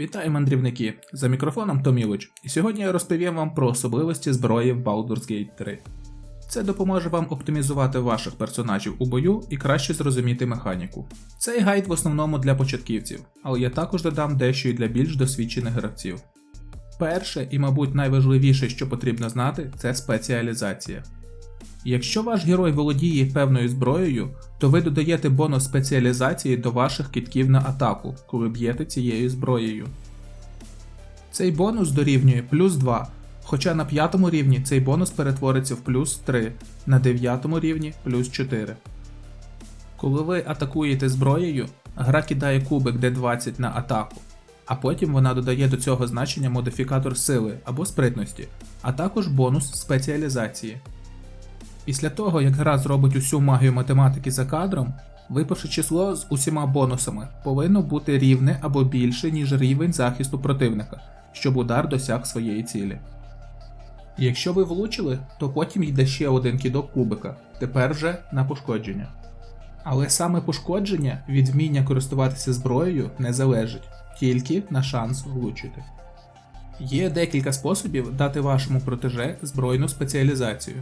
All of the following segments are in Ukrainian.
Вітаю, мандрівники! За мікрофоном Томілич, і сьогодні я розповім вам про особливості зброї в Baldur's Gate 3. Це допоможе вам оптимізувати ваших персонажів у бою і краще зрозуміти механіку. Цей гайд в основному для початківців, але я також додам дещо і для більш досвідчених гравців. Перше і, мабуть, найважливіше, що потрібно знати, це спеціалізація. Якщо ваш герой володіє певною зброєю, то ви додаєте бонус спеціалізації до ваших китків на атаку, коли б'єте цією зброєю. Цей бонус дорівнює плюс 2, хоча на п'ятому рівні цей бонус перетвориться в плюс 3, на дев'ятому рівні плюс 4. Коли ви атакуєте зброєю, гра кидає кубик D20 на атаку, а потім вона додає до цього значення модифікатор сили або спритності, а також бонус спеціалізації. Після того, як гра зробить усю магію математики за кадром, випавши число з усіма бонусами повинно бути рівне або більше, ніж рівень захисту противника, щоб удар досяг своєї цілі. Якщо ви влучили, то потім йде ще один кідок кубика, тепер вже на пошкодження. Але саме пошкодження від вміння користуватися зброєю не залежить, тільки на шанс влучити. Є декілька способів дати вашому протеже збройну спеціалізацію.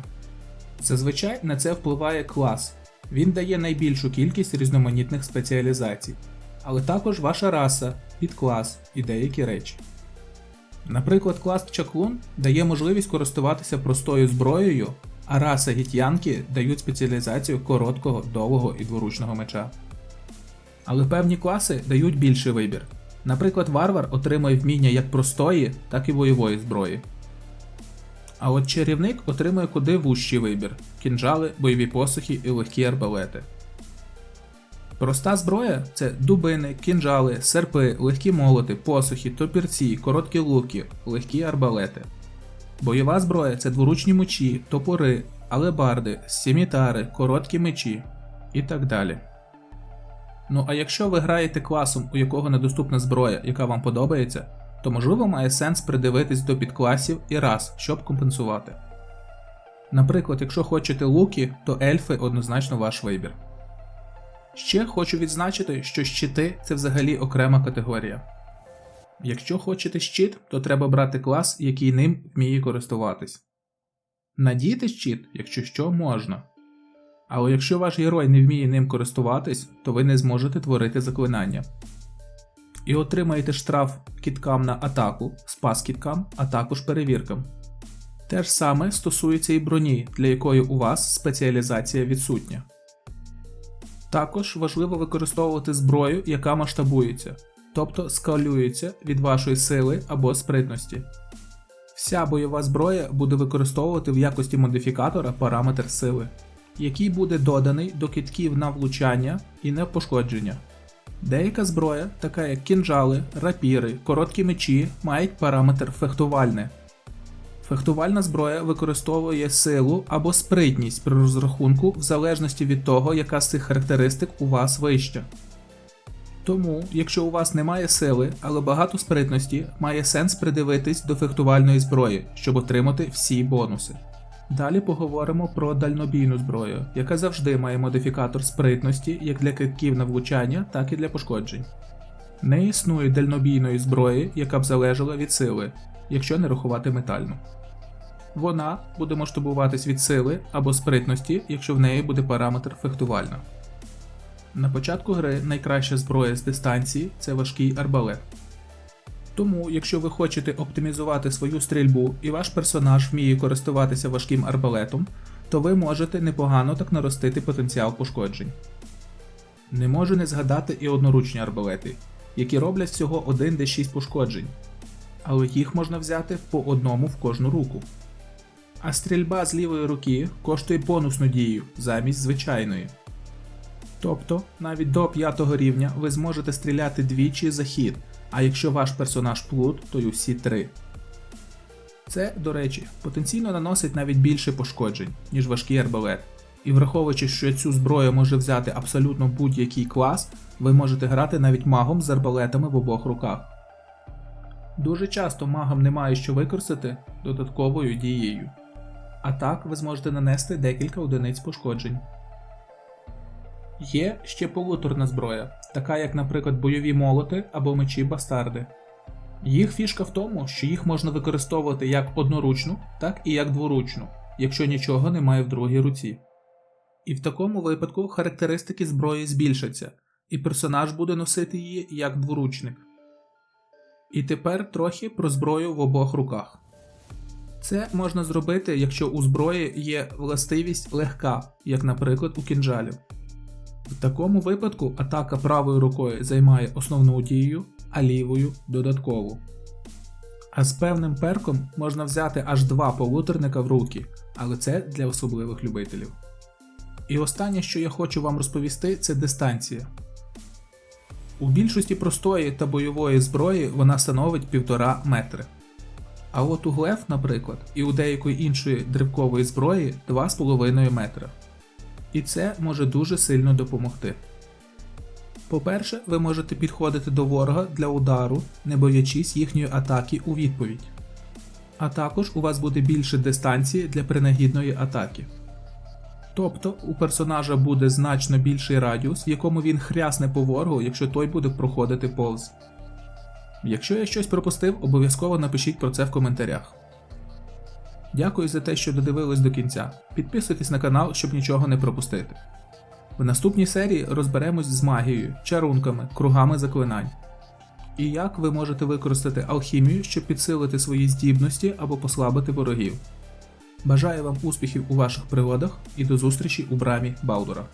Зазвичай на це впливає клас. Він дає найбільшу кількість різноманітних спеціалізацій, але також ваша раса, підклас і деякі речі. Наприклад, клас Чаклун дає можливість користуватися простою зброєю, а раса гітянки дають спеціалізацію короткого, довгого і дворучного меча. Але певні класи дають більший вибір. Наприклад, варвар отримує вміння як простої, так і бойової зброї. А от чарівник отримує куди вужчий вибір: кінжали, бойові посухи і легкі арбалети. Проста зброя це дубини, кінжали, серпи, легкі молоти, посухи, топірці, короткі луки, легкі арбалети. Бойова зброя це дворучні мечі, топори, алебарди, сімітари, короткі мечі і так далі. Ну а якщо ви граєте класом, у якого недоступна зброя, яка вам подобається, то можливо має сенс придивитись до підкласів і раз, щоб компенсувати. Наприклад, якщо хочете луки, то ельфи однозначно ваш вибір. Ще хочу відзначити, що щити це взагалі окрема категорія. Якщо хочете щит, то треба брати клас, який ним вміє користуватись. Надіти щит, якщо що, можна. Але якщо ваш герой не вміє ним користуватись, то ви не зможете творити заклинання і отримаєте штраф кіткам на атаку, спас кіткам, а також перевіркам. Те ж саме стосується і броні, для якої у вас спеціалізація відсутня. Також важливо використовувати зброю, яка масштабується, тобто скалюється від вашої сили або спритності. Вся бойова зброя буде використовувати в якості модифікатора параметр сили, який буде доданий до кітків на влучання і на пошкодження. Деяка зброя, така як кінжали, рапіри, короткі мечі, мають параметр фехтувальне. Фехтувальна зброя використовує силу або спритність при розрахунку в залежності від того, яка з цих характеристик у вас вища. Тому, якщо у вас немає сили, але багато спритності, має сенс придивитись до фехтувальної зброї, щоб отримати всі бонуси. Далі поговоримо про дальнобійну зброю, яка завжди має модифікатор спритності як для китків на влучання, так і для пошкоджень. Не існує дальнобійної зброї, яка б залежала від сили, якщо не рахувати метальну. Вона буде масштабуватись від сили або спритності, якщо в неї буде параметр фехтувальна. На початку гри найкраща зброя з дистанції це важкий арбалет. Тому, якщо ви хочете оптимізувати свою стрільбу і ваш персонаж вміє користуватися важким арбалетом, то ви можете непогано так наростити потенціал пошкоджень. Не можу не згадати і одноручні арбалети, які роблять всього 1d6 пошкоджень, але їх можна взяти по одному в кожну руку. А стрільба з лівої руки коштує бонусну дію замість звичайної. Тобто, навіть до 5 рівня ви зможете стріляти двічі за хід, а якщо ваш персонаж плут, то й усі три. Це, до речі, потенційно наносить навіть більше пошкоджень, ніж важкий арбалет. І враховуючи, що цю зброю може взяти абсолютно будь-який клас, ви можете грати навіть магом з арбалетами в обох руках. Дуже часто магам немає що використати додатковою дією. А так ви зможете нанести декілька одиниць пошкоджень. Є ще полуторна зброя, така як, наприклад, бойові молоти або мечі бастарди. Їх фішка в тому, що їх можна використовувати як одноручну, так і як дворучну, якщо нічого немає в другій руці. І в такому випадку характеристики зброї збільшаться, і персонаж буде носити її як дворучник. І тепер трохи про зброю в обох руках. Це можна зробити, якщо у зброї є властивість легка, як наприклад у кінжалів. В такому випадку атака правою рукою займає основну дію, а лівою додаткову. А з певним перком можна взяти аж два полуторника в руки, але це для особливих любителів. І останнє, що я хочу вам розповісти, це дистанція. У більшості простої та бойової зброї вона становить 1,5 метри. А от у глеф, наприклад, і у деякої іншої дрибкової зброї 2,5 метра. І це може дуже сильно допомогти. По-перше, ви можете підходити до ворога для удару, не боячись їхньої атаки у відповідь. А також у вас буде більше дистанції для принагідної атаки. Тобто у персонажа буде значно більший радіус, в якому він хрясне по ворогу, якщо той буде проходити повз. Якщо я щось пропустив, обов'язково напишіть про це в коментарях. Дякую за те, що додивились до кінця. Підписуйтесь на канал, щоб нічого не пропустити. В наступній серії розберемось з магією, чарунками, кругами заклинань. І як ви можете використати алхімію, щоб підсилити свої здібності або послабити ворогів. Бажаю вам успіхів у ваших пригодах і до зустрічі у брамі Балдура.